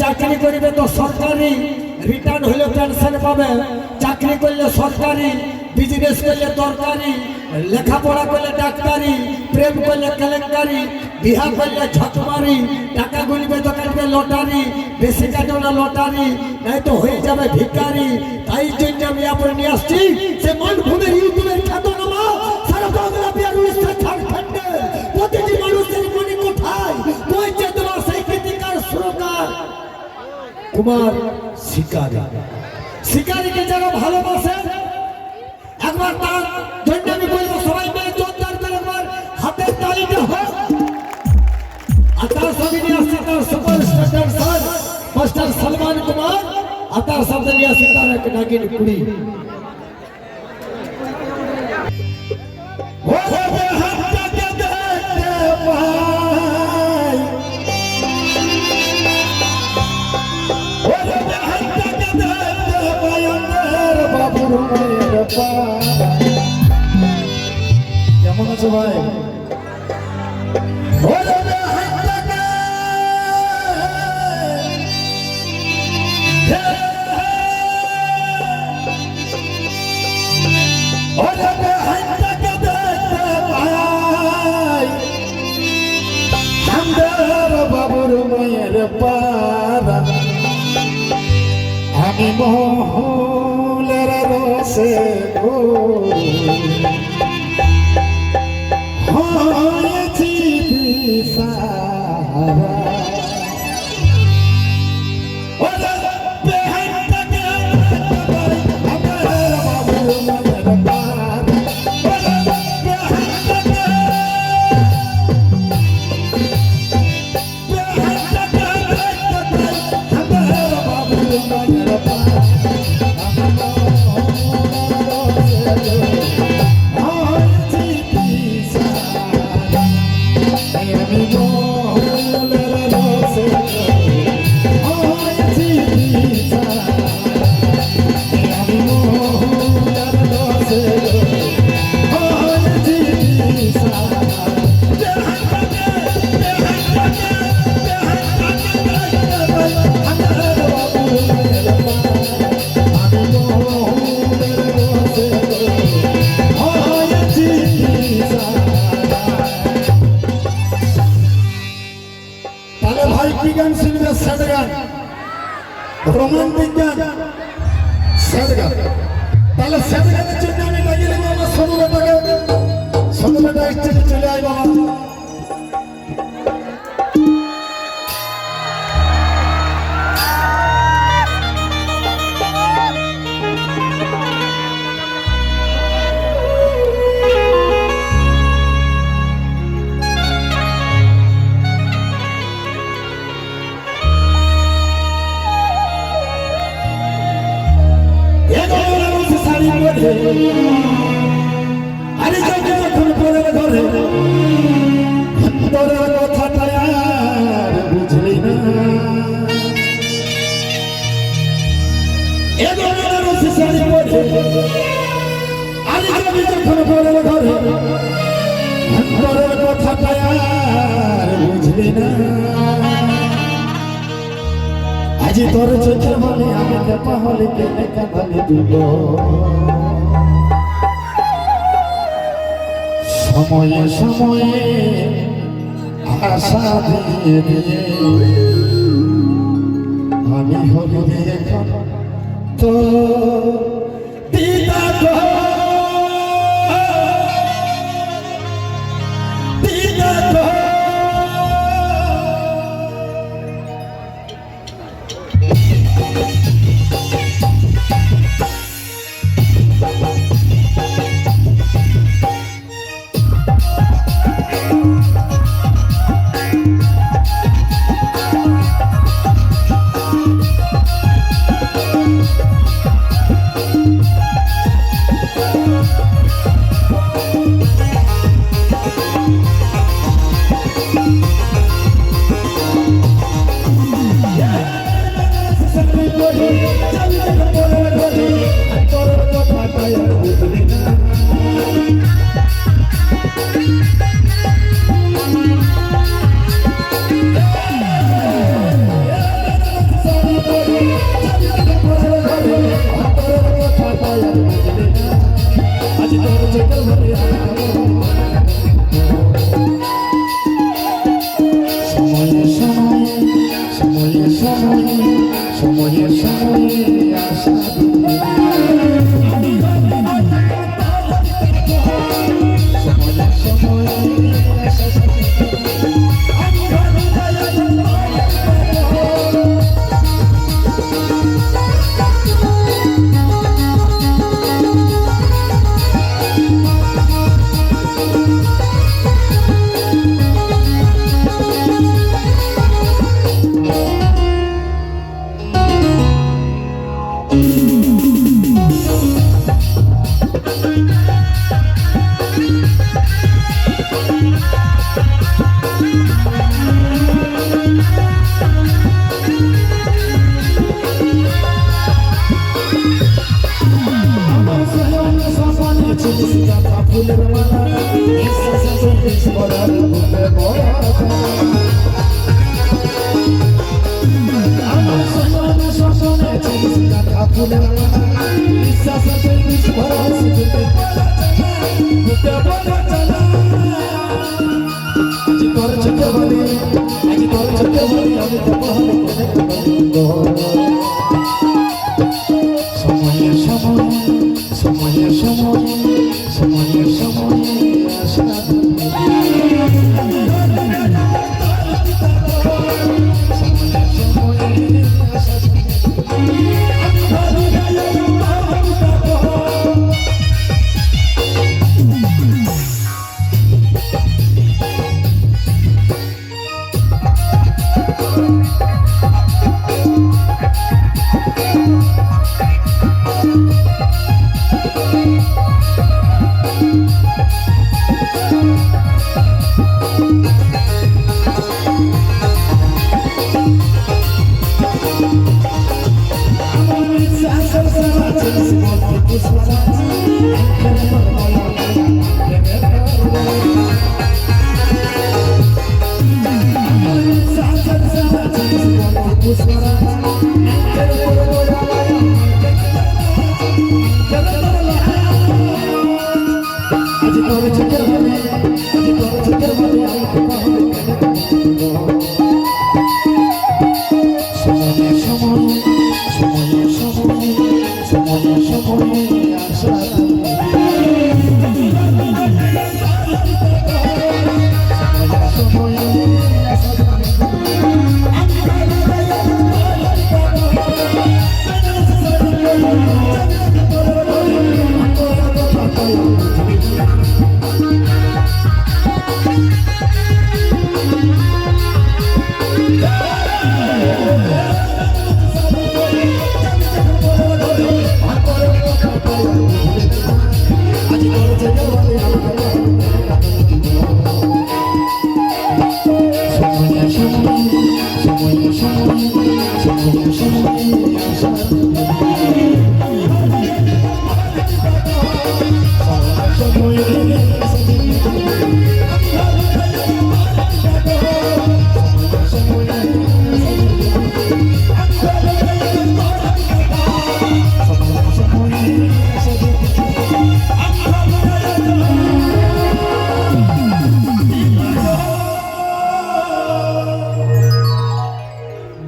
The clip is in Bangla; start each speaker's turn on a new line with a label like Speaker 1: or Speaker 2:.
Speaker 1: চাকরি করিবে তো সরকারি রিটার্ন হলে পেনশন পাবে। চাকরি করলে সরকারি বিজনেস করলে দরকারি, লেখাপড়া করলে ডাক্তারি, প্রেম করলে কেলেঙ্কারি, বিহা করলে ঝকমারি, টাকা গুলিবে তো কাটবে লটারি, বেশি কাটবে না লটারি, নাই তো হয়ে যাবে ভিকারি তাই জন্য আমি আপনি নিয়ে আসছি, সে মানভূমের ইউটিউবের কুমার শিকারি। শিকারিকে যারা ভালোবাসে, একবার তার জন্য আমি বলব সবাই মিলে জোরদার করে একবার হাতের তালিটা হোক। আর তার সঙ্গে নিয়ে আসছে তার superstar sir master Salman Kumar, আর তার সাথে নিয়ে আসছে তার এক নাগিন কুড়ি।
Speaker 2: চান্দের বাবুর মেয়ের পাড়া। আমি মহলের রসে হয়েছি দিশাহারা। রোমান্টিক গান স্যাড গান তাহলে স্যাড গানের জন্য আমি লাগিয়ে দেবো আমার সোনু বেটাকে সোনু বেটা স্টেজে চলে আয় আজি তোর চোখের মানে আমি কেপা হলে কেনে কাঁদালে দিব। সময়ে সময়ে আশা দিয়ে দিয়ে আমি হলি এখন। তো দিদা I'm gonna go to the আজ